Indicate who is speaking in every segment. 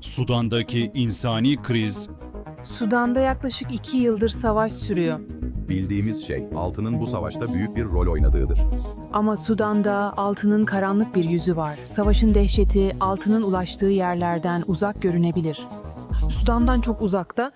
Speaker 1: Sudan'daki insani kriz,
Speaker 2: Sudan'da yaklaşık iki yıldır savaş sürüyor.
Speaker 3: Bildiğimiz şey altının bu savaşta büyük bir rol oynadığıdır.
Speaker 2: Ama Sudan'da altının karanlık bir yüzü var. Savaşın dehşeti altının ulaştığı yerlerden uzak görünebilir. Sudan'dan çok uzakta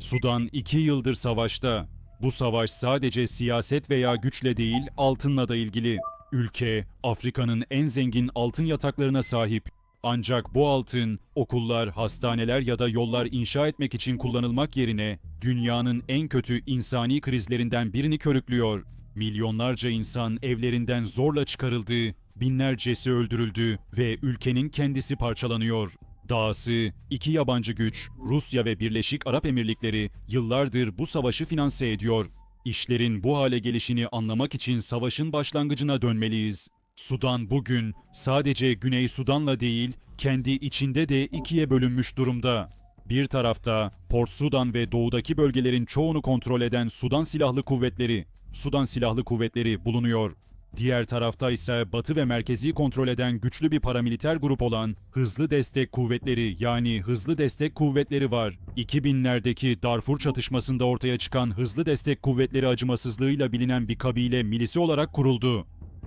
Speaker 1: Sudan iki yıldır savaşta. Bu savaş sadece siyaset veya güçle değil, altınla da ilgili. Ülke, Afrika'nın en zengin altın yataklarına sahip. Ancak bu altın, okullar, hastaneler ya da yollar inşa etmek için kullanılmak yerine dünyanın en kötü insani krizlerinden birini körüklüyor. Milyonlarca insan evlerinden zorla çıkarıldı, binlercesi öldürüldü ve ülkenin kendisi parçalanıyor. Dahası iki yabancı güç, Rusya ve Birleşik Arap Emirlikleri yıllardır bu savaşı finanse ediyor. İşlerin bu hale gelişini anlamak için savaşın başlangıcına dönmeliyiz. Sudan bugün sadece Güney Sudan'la değil, kendi içinde de ikiye bölünmüş durumda. Bir tarafta Port Sudan ve doğudaki bölgelerin çoğunu kontrol eden Sudan Silahlı Kuvvetleri, Sudan Silahlı Kuvvetleri bulunuyor. Diğer tarafta ise batı ve merkezi kontrol eden güçlü bir paramiliter grup olan Hızlı Destek Kuvvetleri yani Hızlı Destek Kuvvetleri var. 2000'lerdeki Darfur çatışmasında ortaya çıkan Hızlı Destek Kuvvetleri acımasızlığıyla bilinen bir kabile milisi olarak kuruldu.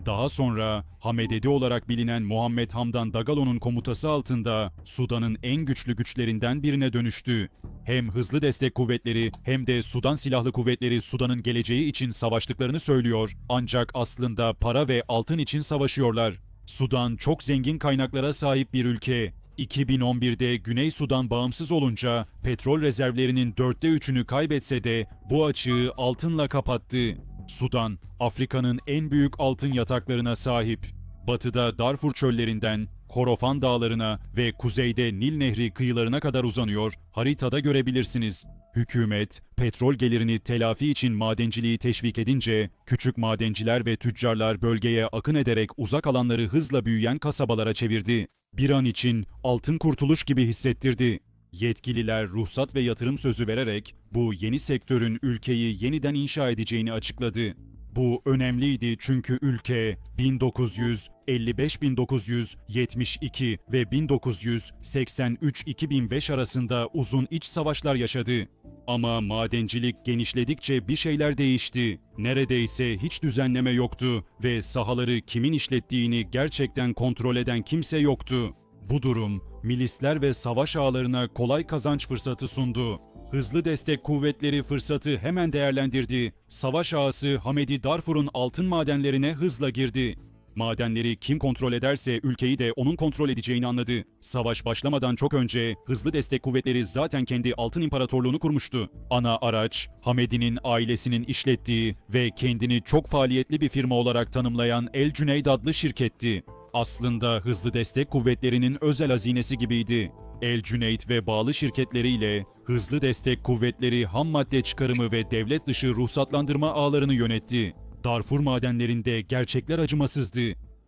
Speaker 1: Daha sonra Hamededi olarak bilinen Muhammed Hamdan Dagalo'nun komutası altında Sudan'ın en güçlü güçlerinden birine dönüştü. Hem hızlı destek kuvvetleri hem de Sudan Silahlı Kuvvetleri Sudan'ın geleceği için savaştıklarını söylüyor. Ancak aslında para ve altın için savaşıyorlar. Sudan çok zengin kaynaklara sahip bir ülke. 2011'de Güney Sudan bağımsız olunca petrol rezervlerinin dörtte üçünü kaybetse de bu açığı altınla kapattı. Sudan, Afrika'nın en büyük altın yataklarına sahip. Batıda Darfur çöllerinden Korofan dağlarına ve kuzeyde Nil Nehri kıyılarına kadar uzanıyor, haritada görebilirsiniz. Hükümet, petrol gelirini telafi için madenciliği teşvik edince, küçük madenciler ve tüccarlar bölgeye akın ederek uzak alanları hızla büyüyen kasabalara çevirdi. Bir an için altın kurtuluş gibi hissettirdi. Yetkililer ruhsat ve yatırım sözü vererek bu yeni sektörün ülkeyi yeniden inşa edeceğini açıkladı. Bu önemliydi çünkü ülke 1955, 1972 ve 1983-2005 arasında uzun iç savaşlar yaşadı. Ama madencilik genişledikçe bir şeyler değişti. Neredeyse hiç düzenleme yoktu ve sahaları kimin işlettiğini gerçekten kontrol eden kimse yoktu. Bu durum milisler ve savaş ağlarına kolay kazanç fırsatı sundu. Hızlı destek kuvvetleri fırsatı hemen değerlendirdi. Savaş ağası Hamedi Darfur'un altın madenlerine hızla girdi. Madenleri kim kontrol ederse ülkeyi de onun kontrol edeceğini anladı. Savaş başlamadan çok önce hızlı destek kuvvetleri zaten kendi altın imparatorluğunu kurmuştu. Ana araç Hamedi'nin ailesinin işlettiği ve kendini çok faaliyetli bir firma olarak tanımlayan El Cüneyd adlı şirketti. Aslında hızlı destek kuvvetlerinin özel hazinesi gibiydi. El Cüneyt ve bağlı şirketleriyle hızlı destek kuvvetleri ham madde çıkarımı ve devlet dışı ruhsatlandırma ağlarını yönetti. Darfur madenlerinde gerçekler acımasızdı.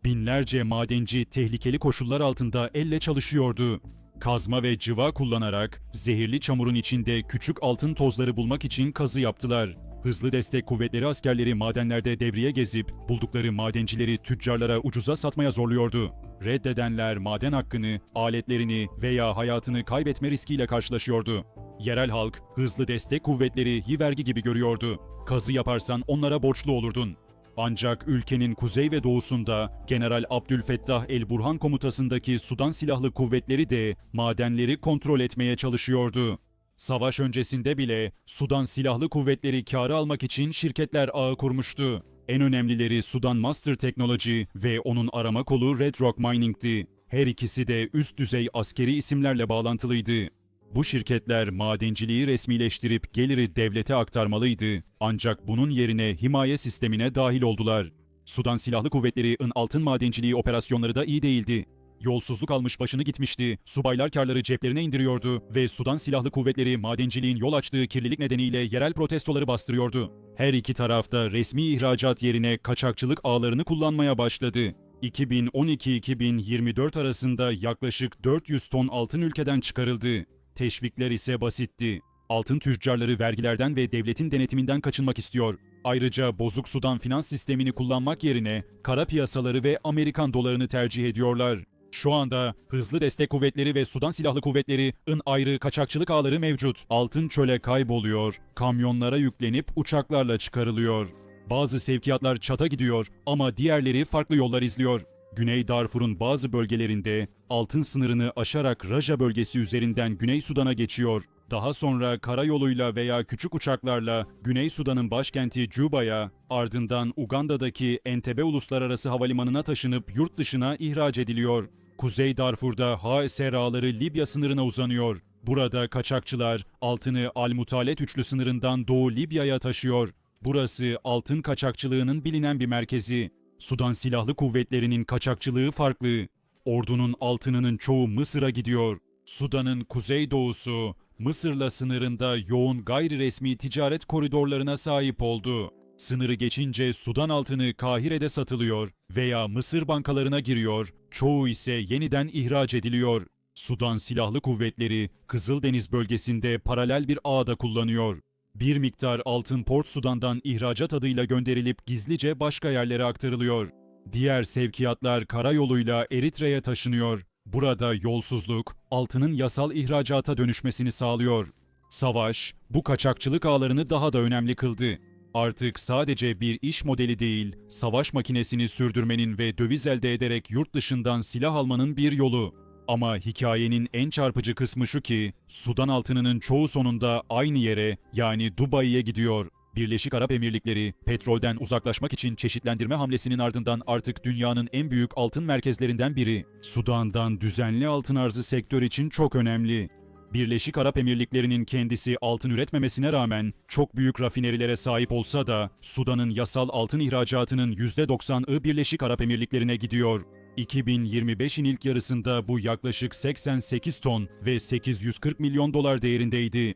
Speaker 1: Binlerce madenci tehlikeli koşullar altında elle çalışıyordu. Kazma ve cıva kullanarak zehirli çamurun içinde küçük altın tozları bulmak için kazı yaptılar. Hızlı destek kuvvetleri askerleri madenlerde devriye gezip buldukları madencileri tüccarlara ucuza satmaya zorluyordu. Reddedenler maden hakkını, aletlerini veya hayatını kaybetme riskiyle karşılaşıyordu. Yerel halk hızlı destek kuvvetleri vergi gibi görüyordu. Kazı yaparsan onlara borçlu olurdun. Ancak ülkenin kuzey ve doğusunda General Abdülfettah el-Burhan komutasındaki Sudan Silahlı Kuvvetleri de madenleri kontrol etmeye çalışıyordu. Savaş öncesinde bile Sudan Silahlı Kuvvetleri kârı almak için şirketler ağı kurmuştu. En önemlileri Sudan Master Technology ve onun arama kolu Red Rock Mining'ti. Her ikisi de üst düzey askeri isimlerle bağlantılıydı. Bu şirketler madenciliği resmileştirip geliri devlete aktarmalıydı. Ancak bunun yerine himaye sistemine dahil oldular. Sudan Silahlı Kuvvetleri'nin altın madenciliği operasyonları da iyi değildi. Yolsuzluk almış başını gitmişti, subaylar karları ceplerine indiriyordu ve Sudan Silahlı Kuvvetleri madenciliğin yol açtığı kirlilik nedeniyle yerel protestoları bastırıyordu. Her iki tarafta resmi ihracat yerine kaçakçılık ağlarını kullanmaya başladı. 2012-2024 arasında yaklaşık 400 ton altın ülkeden çıkarıldı. Teşvikler ise basitti. Altın tüccarları vergilerden ve devletin denetiminden kaçınmak istiyor. Ayrıca bozuk sudan finans sistemini kullanmak yerine kara piyasaları ve Amerikan dolarını tercih ediyorlar. Şu anda hızlı destek kuvvetleri ve Sudan Silahlı Kuvvetleri'nin ayrı kaçakçılık ağları mevcut. Altın çöle kayboluyor, kamyonlara yüklenip uçaklarla çıkarılıyor. Bazı sevkiyatlar çata gidiyor ama diğerleri farklı yollar izliyor. Güney Darfur'un bazı bölgelerinde altın sınırını aşarak Raja bölgesi üzerinden Güney Sudan'a geçiyor. Daha sonra karayoluyla veya küçük uçaklarla Güney Sudan'ın başkenti Cuba'ya, ardından Uganda'daki Entebbe Uluslararası Havalimanı'na taşınıp yurt dışına ihraç ediliyor. Kuzey Darfur'da HSR ağları Libya sınırına uzanıyor. Burada kaçakçılar altını Al-Mutalet üçlü sınırından Doğu Libya'ya taşıyor. Burası altın kaçakçılığının bilinen bir merkezi. Sudan Silahlı Kuvvetleri'nin kaçakçılığı farklı. Ordunun altınının çoğu Mısır'a gidiyor. Sudan'ın kuzeydoğusu Mısır'la sınırında yoğun gayri resmi ticaret koridorlarına sahip oldu. Sınırı geçince Sudan altını Kahire'de satılıyor veya Mısır bankalarına giriyor, çoğu ise yeniden ihraç ediliyor. Sudan Silahlı Kuvvetleri Kızıldeniz bölgesinde paralel bir ağda kullanıyor. Bir miktar altın Port Sudan'dan ihracat adıyla gönderilip gizlice başka yerlere aktarılıyor. Diğer sevkiyatlar karayoluyla Eritre'ye taşınıyor. Burada yolsuzluk, altının yasal ihracata dönüşmesini sağlıyor. Savaş, bu kaçakçılık ağlarını daha da önemli kıldı. Artık sadece bir iş modeli değil, savaş makinesini sürdürmenin ve döviz elde ederek yurt dışından silah almanın bir yolu. Ama hikayenin en çarpıcı kısmı şu ki, Sudan altınının çoğu sonunda aynı yere yani Dubai'ye gidiyor. Birleşik Arap Emirlikleri, petrolden uzaklaşmak için çeşitlendirme hamlesinin ardından artık dünyanın en büyük altın merkezlerinden biri. Sudan'dan düzenli altın arzı sektör için çok önemli. Birleşik Arap Emirlikleri'nin kendisi altın üretmemesine rağmen çok büyük rafinerilere sahip olsa da Sudan'ın yasal altın ihracatının %90'ı Birleşik Arap Emirlikleri'ne gidiyor. 2025'in ilk yarısında bu yaklaşık 88 ton ve 840 milyon dolar değerindeydi.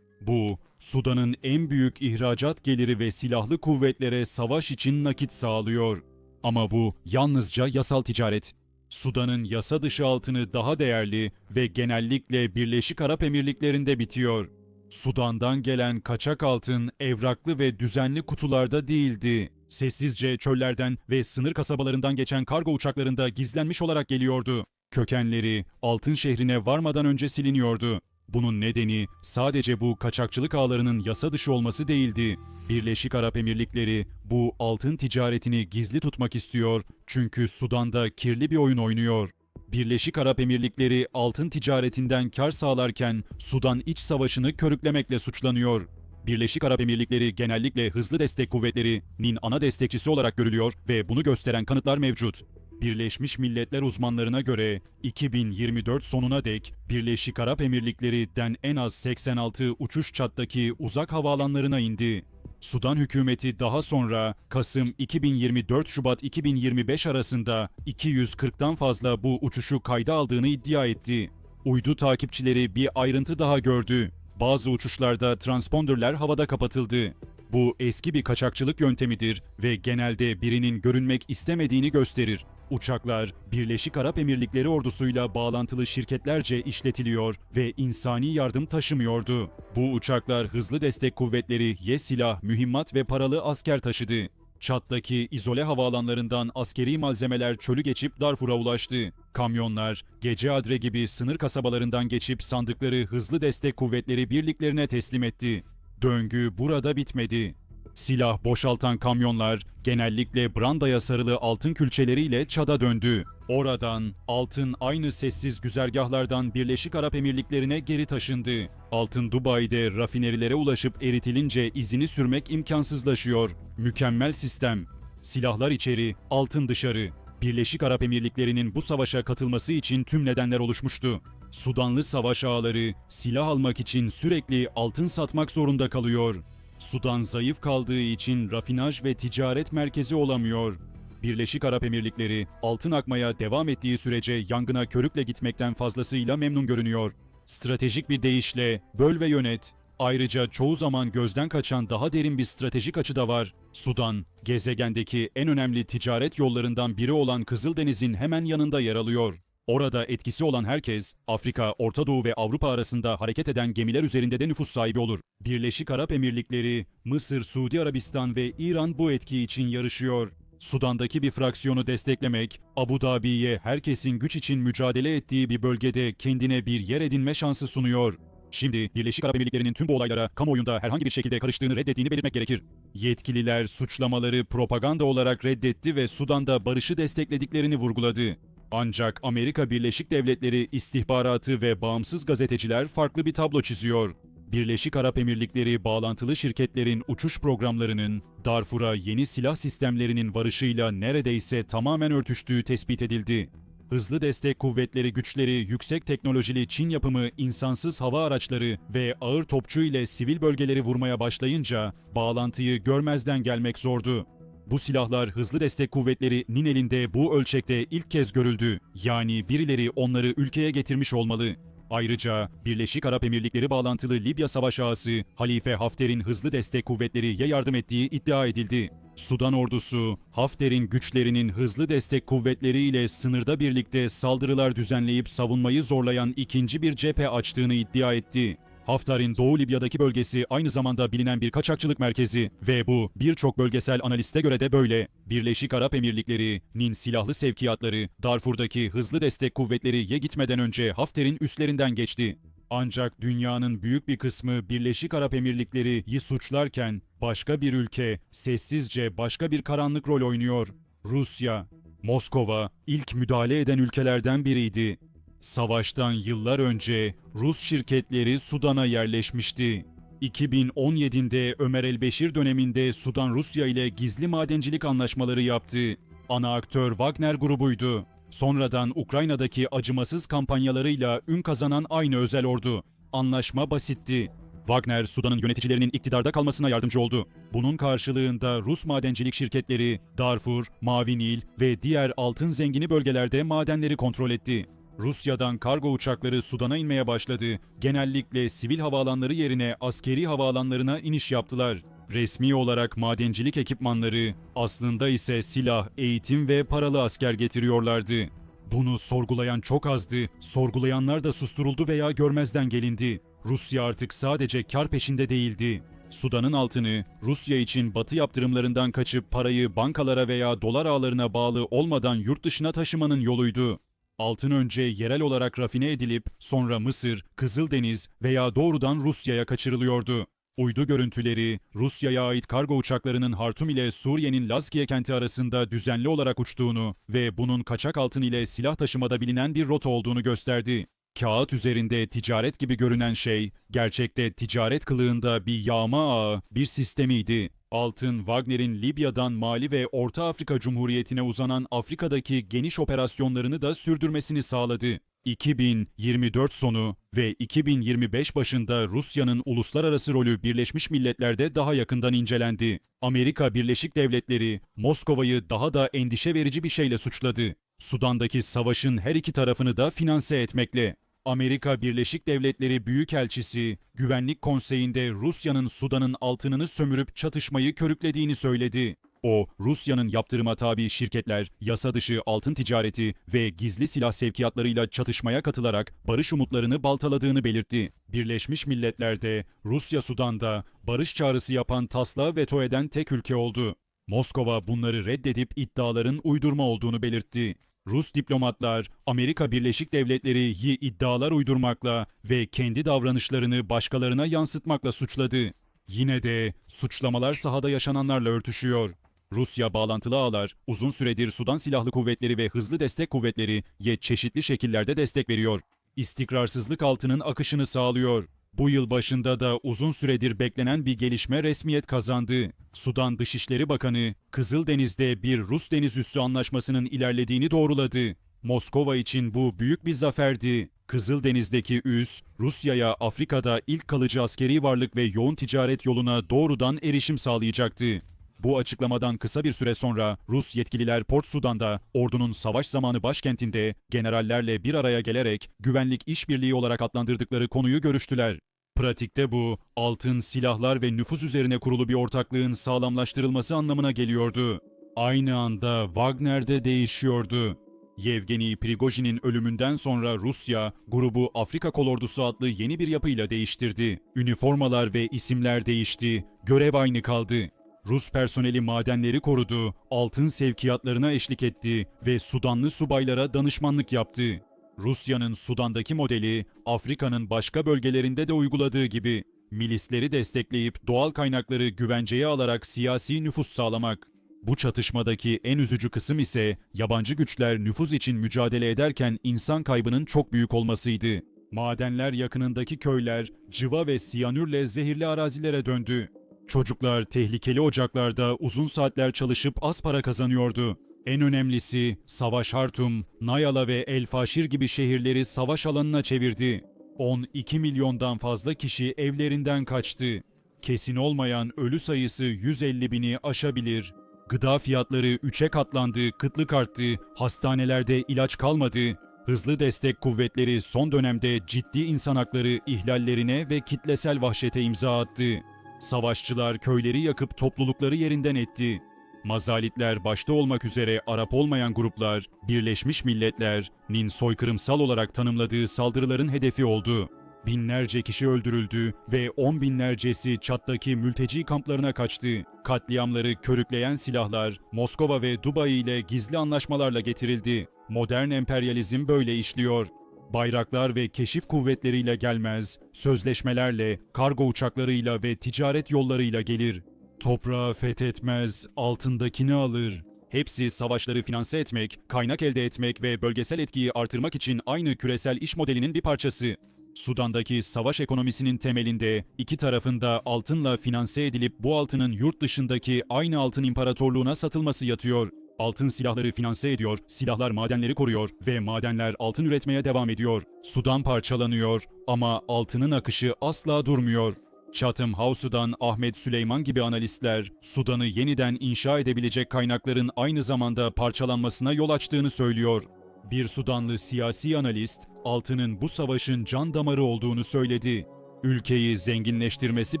Speaker 1: Bu, Sudan'ın en büyük ihracat geliri ve silahlı kuvvetlere savaş için nakit sağlıyor. Ama bu yalnızca yasal ticaret. Sudan'ın yasa dışı altını daha değerli ve genellikle Birleşik Arap Emirlikleri'nde bitiyor. Sudan'dan gelen kaçak altın evraklı ve düzenli kutularda değildi. Sessizce çöllerden ve sınır kasabalarından geçen kargo uçaklarında gizlenmiş olarak geliyordu. Kökenleri altın şehrine varmadan önce siliniyordu. Bunun nedeni sadece bu kaçakçılık ağlarının yasa dışı olması değildi. Birleşik Arap Emirlikleri bu altın ticaretini gizli tutmak istiyor çünkü Sudan'da kirli bir oyun oynuyor. Birleşik Arap Emirlikleri altın ticaretinden kar sağlarken Sudan iç savaşını körüklemekle suçlanıyor. Birleşik Arap Emirlikleri genellikle hızlı destek kuvvetlerinin ana destekçisi olarak görülüyor ve bunu gösteren kanıtlar mevcut. Birleşmiş Milletler uzmanlarına göre 2024 sonuna dek Birleşik Arap Emirlikleri'den en az 86 uçuş çattaki uzak havaalanlarına indi. Sudan hükümeti daha sonra Kasım 2024 Şubat 2025 arasında 240'tan fazla bu uçuşu kayda aldığını iddia etti. Uydu takipçileri bir ayrıntı daha gördü. Bazı uçuşlarda transponderler havada kapatıldı. Bu eski bir kaçakçılık yöntemidir ve genelde birinin görünmek istemediğini gösterir. Uçaklar Birleşik Arap Emirlikleri ordusuyla bağlantılı şirketlerce işletiliyor ve insani yardım taşımıyordu. Bu uçaklar hızlı destek kuvvetleri, ye silah, mühimmat ve paralı asker taşıdı. Çat'taki izole havaalanlarından askeri malzemeler çölü geçip Darfur'a ulaştı. Kamyonlar, Gece Adre gibi sınır kasabalarından geçip sandıkları hızlı destek kuvvetleri birliklerine teslim etti. Döngü burada bitmedi. Silah boşaltan kamyonlar genellikle brandaya sarılı altın külçeleriyle Çad'a döndü. Oradan altın aynı sessiz güzergahlardan Birleşik Arap Emirlikleri'ne geri taşındı. Altın Dubai'de rafinerilere ulaşıp eritilince izini sürmek imkansızlaşıyor. Mükemmel sistem. Silahlar içeri, altın dışarı. Birleşik Arap Emirlikleri'nin bu savaşa katılması için tüm nedenler oluşmuştu. Sudanlı savaş ağları silah almak için sürekli altın satmak zorunda kalıyor. Sudan zayıf kaldığı için rafinaj ve ticaret merkezi olamıyor. Birleşik Arap Emirlikleri altın akmaya devam ettiği sürece yangına körükle gitmekten fazlasıyla memnun görünüyor. Stratejik bir deyişle böl ve yönet. Ayrıca çoğu zaman gözden kaçan daha derin bir stratejik açı da var. Sudan, gezegendeki en önemli ticaret yollarından biri olan Kızıldeniz'in hemen yanında yer alıyor. Orada etkisi olan herkes, Afrika, Orta Doğu ve Avrupa arasında hareket eden gemiler üzerinde de nüfus sahibi olur. Birleşik Arap Emirlikleri, Mısır, Suudi Arabistan ve İran bu etki için yarışıyor. Sudan'daki bir fraksiyonu desteklemek, Abu Dhabi'ye herkesin güç için mücadele ettiği bir bölgede kendine bir yer edinme şansı sunuyor. Şimdi Birleşik Arap Emirlikleri'nin tüm bu olaylara kamuoyunda herhangi bir şekilde karıştığını reddettiğini belirtmek gerekir. Yetkililer suçlamaları propaganda olarak reddetti ve Sudan'da barışı desteklediklerini vurguladı. Ancak Amerika Birleşik Devletleri istihbaratı ve bağımsız gazeteciler farklı bir tablo çiziyor. Birleşik Arap Emirlikleri bağlantılı şirketlerin uçuş programlarının Darfur'a yeni silah sistemlerinin varışıyla neredeyse tamamen örtüştüğü tespit edildi. Hızlı destek kuvvetleri güçleri, yüksek teknolojili Çin yapımı insansız hava araçları ve ağır topçu ile sivil bölgeleri vurmaya başlayınca bağlantıyı görmezden gelmek zordu. Bu silahlar hızlı destek kuvvetlerinin elinde bu ölçekte ilk kez görüldü. Yani birileri onları ülkeye getirmiş olmalı. Ayrıca Birleşik Arap Emirlikleri bağlantılı Libya savaş ağası Halife Hafter'in hızlı destek kuvvetleriye yardım ettiği iddia edildi. Sudan ordusu, Hafter'in güçlerinin hızlı destek kuvvetleriyle sınırda birlikte saldırılar düzenleyip savunmayı zorlayan ikinci bir cephe açtığını iddia etti. Hafter'in Doğu Libya'daki bölgesi aynı zamanda bilinen bir kaçakçılık merkezi ve bu birçok bölgesel analiste göre de böyle. Birleşik Arap Emirlikleri'nin silahlı sevkiyatları Darfur'daki hızlı destek kuvvetleriye gitmeden önce Hafter'in üstlerinden geçti. Ancak dünyanın büyük bir kısmı Birleşik Arap Emirlikleri'yi suçlarken başka bir ülke sessizce başka bir karanlık rol oynuyor. Rusya. Moskova ilk müdahale eden ülkelerden biriydi. Savaştan yıllar önce Rus şirketleri Sudan'a yerleşmişti. 2017'de Ömer el-Beşir döneminde Sudan Rusya ile gizli madencilik anlaşmaları yaptı. Ana aktör Wagner grubuydu. Sonradan Ukrayna'daki acımasız kampanyalarıyla ün kazanan aynı özel ordu. Anlaşma basitti. Wagner, Sudan'ın yöneticilerinin iktidarda kalmasına yardımcı oldu. Bunun karşılığında Rus madencilik şirketleri Darfur, Mavi Nil ve diğer altın zengini bölgelerde madenleri kontrol etti. Rusya'dan kargo uçakları Sudan'a inmeye başladı. Genellikle sivil havaalanları yerine askeri havaalanlarına iniş yaptılar. Resmi olarak madencilik ekipmanları, aslında ise silah, eğitim ve paralı asker getiriyorlardı. Bunu sorgulayan çok azdı, sorgulayanlar da susturuldu veya görmezden gelindi. Rusya artık sadece kar peşinde değildi. Sudan'ın altını Rusya için batı yaptırımlarından kaçıp parayı bankalara veya dolar ağlarına bağlı olmadan yurt dışına taşımanın yoluydu. Altın önce yerel olarak rafine edilip sonra Mısır, Kızıldeniz veya doğrudan Rusya'ya kaçırılıyordu. Uydu görüntüleri, Rusya'ya ait kargo uçaklarının Hartum ile Suriye'nin Lazkiye kenti arasında düzenli olarak uçtuğunu ve bunun kaçak altın ile silah taşımada bilinen bir rota olduğunu gösterdi. Kağıt üzerinde ticaret gibi görünen şey, gerçekte ticaret kılığında bir yağma ağı, bir sistemiydi. Altın, Wagner'in Libya'dan Mali ve Orta Afrika Cumhuriyeti'ne uzanan Afrika'daki geniş operasyonlarını da sürdürmesini sağladı. 2024 sonu ve 2025 başında Rusya'nın uluslararası rolü Birleşmiş Milletler'de daha yakından incelendi. Amerika Birleşik Devletleri Moskova'yı daha da endişe verici bir şeyle suçladı. Sudan'daki savaşın her iki tarafını da finanse etmekle. Amerika Birleşik Devletleri Büyükelçisi, Güvenlik Konseyi'nde Rusya'nın Sudan'ın altınını sömürüp çatışmayı körüklediğini söyledi. O, Rusya'nın yaptırıma tabi şirketler, yasa dışı altın ticareti ve gizli silah sevkiyatlarıyla çatışmaya katılarak barış umutlarını baltaladığını belirtti. Birleşmiş Milletler'de Rusya Sudan'da barış çağrısı yapan taslağı veto eden tek ülke oldu. Moskova bunları reddedip iddiaların uydurma olduğunu belirtti. Rus diplomatlar Amerika Birleşik Devletleri'yi iddialar uydurmakla ve kendi davranışlarını başkalarına yansıtmakla suçladı. Yine de suçlamalar sahada yaşananlarla örtüşüyor. Rusya bağlantılı ağlar uzun süredir Sudan Silahlı Kuvvetleri ve Hızlı Destek Kuvvetleri ye çeşitli şekillerde destek veriyor. İstikrarsızlık altının akışını sağlıyor. Bu yıl başında da uzun süredir beklenen bir gelişme resmiyet kazandı. Sudan Dışişleri Bakanı, Kızıldeniz'de bir Rus deniz üssü anlaşmasının ilerlediğini doğruladı. Moskova için bu büyük bir zaferdi. Kızıldeniz'deki üs, Rusya'ya Afrika'da ilk kalıcı askeri varlık ve yoğun ticaret yoluna doğrudan erişim sağlayacaktı. Bu açıklamadan kısa bir süre sonra Rus yetkililer Port Sudan'da ordunun savaş zamanı başkentinde generallerle bir araya gelerek güvenlik işbirliği olarak adlandırdıkları konuyu görüştüler. Pratikte bu, altın, silahlar ve nüfuz üzerine kurulu bir ortaklığın sağlamlaştırılması anlamına geliyordu. Aynı anda Wagner'de değişiyordu. Yevgeni Prigojin'in ölümünden sonra Rusya, grubu Afrika Kolordusu adlı yeni bir yapıyla değiştirdi. Üniformalar ve isimler değişti, görev aynı kaldı. Rus personeli madenleri korudu, altın sevkiyatlarına eşlik etti ve Sudanlı subaylara danışmanlık yaptı. Rusya'nın Sudan'daki modeli Afrika'nın başka bölgelerinde de uyguladığı gibi milisleri destekleyip doğal kaynakları güvenceye alarak siyasi nüfus sağlamak. Bu çatışmadaki en üzücü kısım ise yabancı güçler nüfuz için mücadele ederken insan kaybının çok büyük olmasıydı. Madenler yakınındaki köyler cıva ve siyanürle zehirli arazilere döndü. Çocuklar tehlikeli ocaklarda uzun saatler çalışıp az para kazanıyordu. En önemlisi Savaş Hartum, Nayala ve El Faşir gibi şehirleri savaş alanına çevirdi. 12 milyondan fazla kişi evlerinden kaçtı. Kesin olmayan ölü sayısı 150 bini aşabilir. Gıda fiyatları 3'e katlandı, kıtlık arttı, hastanelerde ilaç kalmadı. Hızlı destek kuvvetleri son dönemde ciddi insan hakları ihlallerine ve kitlesel vahşete imza attı. Savaşçılar köyleri yakıp toplulukları yerinden etti. Mazalitler başta olmak üzere Arap olmayan gruplar, Birleşmiş Milletler'nin soykırımsal olarak tanımladığı saldırıların hedefi oldu. Binlerce kişi öldürüldü ve on binlercesi Çat'taki mülteci kamplarına kaçtı. Katliamları körükleyen silahlar Moskova ve Dubai ile gizli anlaşmalarla getirildi. Modern emperyalizm böyle işliyor. Bayraklar ve keşif kuvvetleriyle gelmez, sözleşmelerle, kargo uçaklarıyla ve ticaret yollarıyla gelir. Toprağı fethetmez, altındakini alır. Hepsi savaşları finanse etmek, kaynak elde etmek ve bölgesel etkiyi artırmak için aynı küresel iş modelinin bir parçası. Sudan'daki savaş ekonomisinin temelinde iki tarafında altınla finanse edilip bu altının yurt dışındaki aynı altın imparatorluğuna satılması yatıyor. Altın silahları finanse ediyor, silahlar madenleri koruyor ve madenler altın üretmeye devam ediyor. Sudan parçalanıyor ama altının akışı asla durmuyor. Chatham House'dan Ahmet Süleyman gibi analistler, Sudan'ı yeniden inşa edebilecek kaynakların aynı zamanda parçalanmasına yol açtığını söylüyor. Bir Sudanlı siyasi analist, altının bu savaşın can damarı olduğunu söyledi. Ülkeyi zenginleştirmesi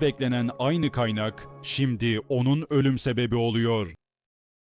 Speaker 1: beklenen aynı kaynak, şimdi onun ölüm sebebi oluyor.